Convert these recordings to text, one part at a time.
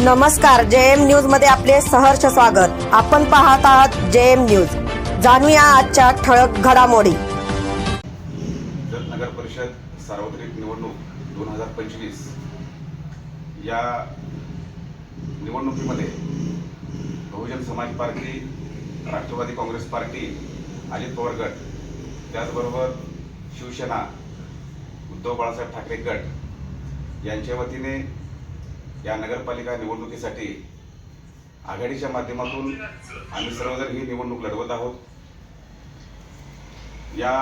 नमस्कार जे एम न्यूजमध्ये आपले सहर्ष स्वागत. आपण पाहत आहात जे एम न्यूज. जाणूया आजच्या ठळक घडामोडी. नगर परिषद सार्वत्रिक निवडणूक दोन हजार पंचवीस. या निवडणुकीमध्ये बहुजन समाज पार्टी राष्ट्रवादी काँग्रेस पार्टी अजित पवार गट त्याचबरोबर शिवसेना उद्धव बाळासाहेब ठाकरे गट यांच्या वतीने या नगरपालिका निवडणुकीसाठी आघाडीच्या माध्यमातून आम्ही सर्वजण ही निवडणूक लढवत आहोत. या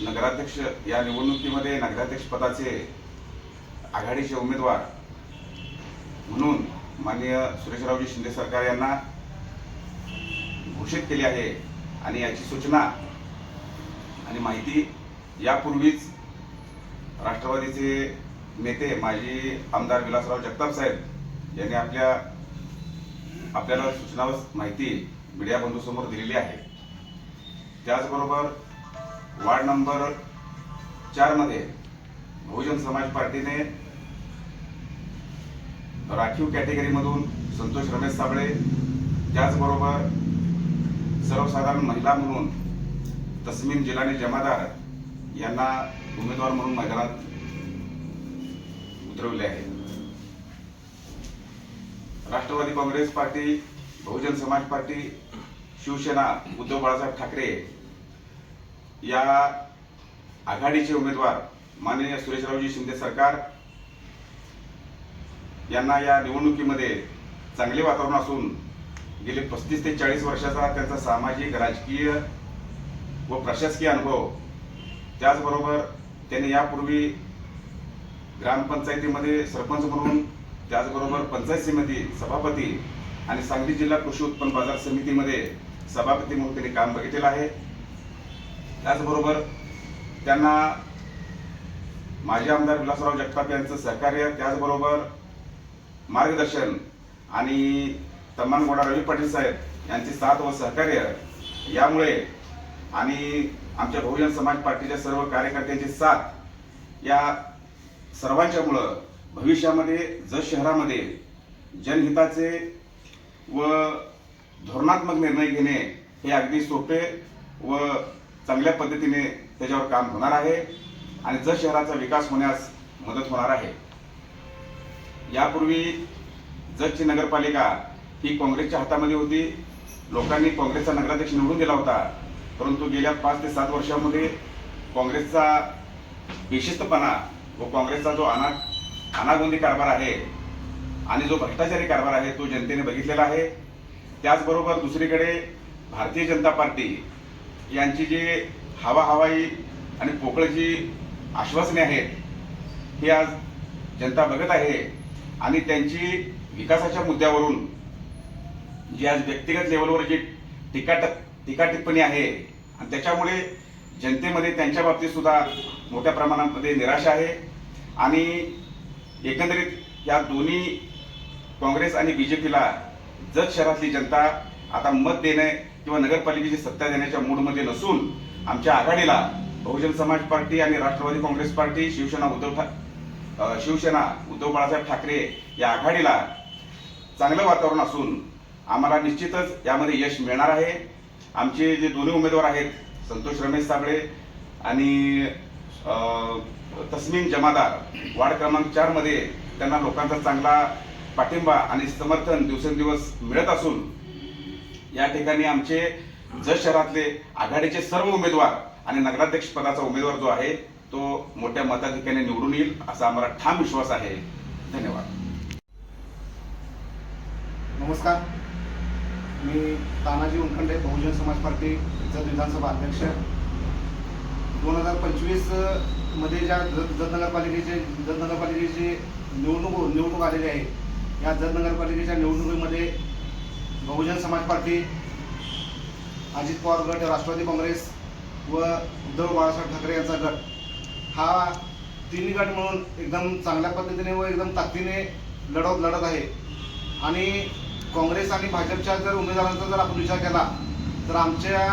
नगराध्यक्ष या निवडणुकीमध्ये नगराध्यक्ष पदाचे आघाडीचे उमेदवार म्हणून माननीय सुरेशरावजी शिंदे सरकार यांना घोषित केली आहे आणि याची सूचना आणि माहिती यापूर्वीच राष्ट्रवादीचे नेते माजी आमदार विलासराव जगताप साहेब यांनी आपल्या आपल्याला सूचना व माहिती मीडिया बंधूसमोर दिलेली आहे. त्याचबरोबर वार्ड नंबर चारमध्ये बहुजन समाज पार्टीने राखीव कॅटेगरीमधून संतोष रमेश साबळे त्याचबरोबर सर्वसाधारण महिला म्हणून तस्मीन जिलानी जमादार यांना उमेदवार म्हणून मैदानात उतरवले आहे राष्ट्रवादी काँग्रेस पार्टी बहुजन समाज पार्टी शिवसेना उद्धव बाळासाहेब ठाकरे या आघाडीचे उमेदवार माननीय सुरेशरावजी शिंदे सरकार यांना या निवडणुकीमध्ये चांगले वातावरण असून गेले पस्तीस ते चाळीस वर्षाचा त्यांचा सामाजिक राजकीय व प्रशासकीय अनुभव त्याचबरोबर त्यांनी यापूर्वी ग्रामपंचायतीमध्ये सरपंच म्हणून त्याचबरोबर पंचायत समिती सभापती आणि सांगली जिल्हा कृषी उत्पन्न बाजार समितीमध्ये सभापती म्हणून त्यांनी काम बघितलेलं आहे. त्याचबरोबर त्यांना माजी आमदार विलासराव जगताप यांचं सहकार्य त्याचबरोबर मार्गदर्शन आणि तम्मानगोडा रवी पाटील साहेब यांचे साथ व सहकार्य यामुळे आणि आमच्या बहुजन समाज पार्टीच्या सर्व कार्यकर्त्यांची साथ या सर्वांच्यामुळं भविष्यामध्ये जत शहरामध्ये जनहिताचे व धोरणात्मक निर्णय घेणे हे अगदी सोपे व चांगल्या पद्धतीने त्याच्यावर काम होणार आहे आणि जत शहराचा विकास होण्यास मदत होणार आहे. यापूर्वी जतची नगरपालिका ही काँग्रेसच्या हातामध्ये होती लोकांनी काँग्रेसचा नगराध्यक्ष निवडून दिला होता परंतु गेल्या पाच ते सात वर्षामध्ये काँग्रेसचा बेशिस्तपणा तो काँग्रेसचा जो अना अनागोंदी कारभार आहे आणि जो भ्रष्टाचारी कारभार आहे तो जनतेने बघितलेला आहे. त्याचबरोबर दुसरीकडे भारतीय जनता पार्टी यांची जे हवा हवाई आणि पोकळची आश्वासने आहेत हे आज जनता बघत आहे आणि त्यांची विकासाच्या मुद्द्यावरून जी आज व्यक्तिगत लेवलवर जी टीका टीका टिप्पणी आहे आणि त्याच्यामुळे जनतेमध्ये त्यांच्या बाबतीत सुद्धा मोठ्या प्रमाणामध्ये निराशा आहे. आणि एकंदरीत या दोन्ही काँग्रेस आणि बी जे पीला जत शहरातली जनता आता मत देणे किंवा नगरपालिकेची सत्ता देण्याच्या मूडमध्ये नसून आमच्या आघाडीला बहुजन समाज पार्टी आणि राष्ट्रवादी काँग्रेस पार्टी शिवसेना उद्धव ठा शिवसेना उद्धव बाळासाहेब ठाकरे या आघाडीला चांगलं वातावरण असून आम्हाला निश्चितच यामध्ये यश मिळणार आहे. आमचे जे दोन्ही उमेदवार आहेत संतोष रमेश साबळे आणि तस्मिन जमादार वार्ड क्रमांक चारमध्ये त्यांना लोकांचा चांगला पाठिंबा आणि समर्थन दिवसेंदिवस मिळत असून या ठिकाणी आमचे जत शहरातले आघाडीचे सर्व उमेदवार आणि नगराध्यक्ष पदाचा उमेदवार जो आहे तो मोठ्या मताधिक्याने निवडून येईल असा आम्हाला ठाम विश्वास आहे. धन्यवाद. नमस्कार. मी तानाजी उनखंडे बहुजन समाज पार्टी जत विधानसभा अध्यक्ष. दोन हजार पंचवीसमध्ये ज्या जत नगरपालिकेचे जत नगरपालिकेची निवडणूक निवडणूक आलेली आहे. या जत नगरपालिकेच्या निवडणुकीमध्ये बहुजन समाज पार्टी अजित पवार गट राष्ट्रवादी काँग्रेस व उद्धव बाळासाहेब ठाकरे यांचा गट. हा तिन्ही गट म्हणून एकदम चांगल्या पद्धतीने व एकदम ताकदीने लढत लढत आहे. आणि काँग्रेस आणि भाजपच्या जर उमेदवारांचा जर आपण विचार केला तर आमच्या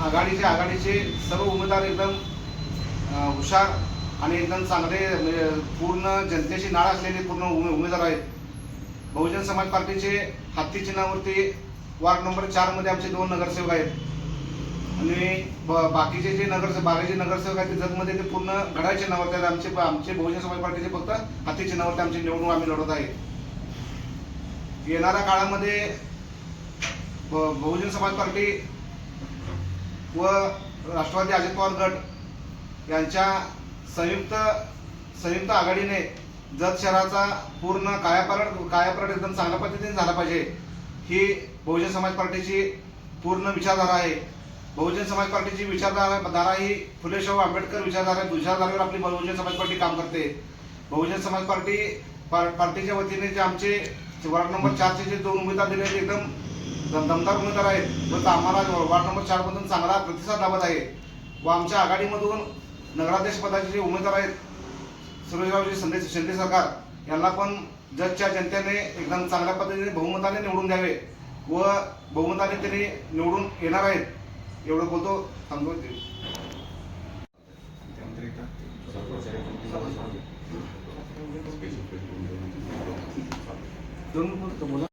आघाडीचे आघाडीचे सर्व उमेदवार एकदम हुशार आणि एकदम चांगले म्हणजे पूर्ण जनतेची नाळ असलेले पूर्ण उमे उमेदवार आहेत. बहुजन समाज पार्टीचे हत्ती चिन्हावरती वार्ड नंबर चारमध्ये आमचे दोन नगरसेवक आहेत. आणि ब- बाकीचे जे नगर बाकीचे नगरसेवक आहेत ते जगमध्ये ते पूर्ण घड्याळ चिन्हावरती आहेत. आमचे आमचे बहुजन समाज पार्टीचे फक्त हत्ती चिन्हावरती आमची निवडणूक आम्ही लढवत आहे. येणाऱ्या काळामध्ये ब- बहुजन समाज पार्टी व राष्ट्रवादी अजित पवार गट यांच्या संयुक्त संयुक्त आघाडीने जत शहराचा पूर्ण कायापालट कायापालट एकदम चांगल्या पद्धतीने झाला पाहिजे. ही बहुजन समाज पार्टीची पूर्ण विचारधारा आहे. बहुजन समाज पार्टीची विचारधारा धारा ही फुले शाहू आंबेडकर विचारधारा विचारधारेवर आपली बहुजन समाज पार्टी काम करते. बहुजन समाज पार्टी पार्टीच्या वतीने जे आमचे वार्ड नंबर चारचे जे दोन उमेदवार दिले ते एकदम दमदार उमेदवार आहेत. व आम्हाला वार्ड नंबर चार मधून चांगला प्रतिसाद लाभत आहे. व आमच्या आघाडीमधून नगराध्यक्ष पदाचे जे उमेदवार आहेत सुरेशरावजी शिंदे शिंदे सरकार यांना पण जजच्या जनतेने एकदम चांगल्या पद्धतीने बहुमताने निवडून द्यावे. व बहुमताने त्यांनी निवडून येणार आहेत. एवढं बोलतो थांबतो दोन बोलतो बोला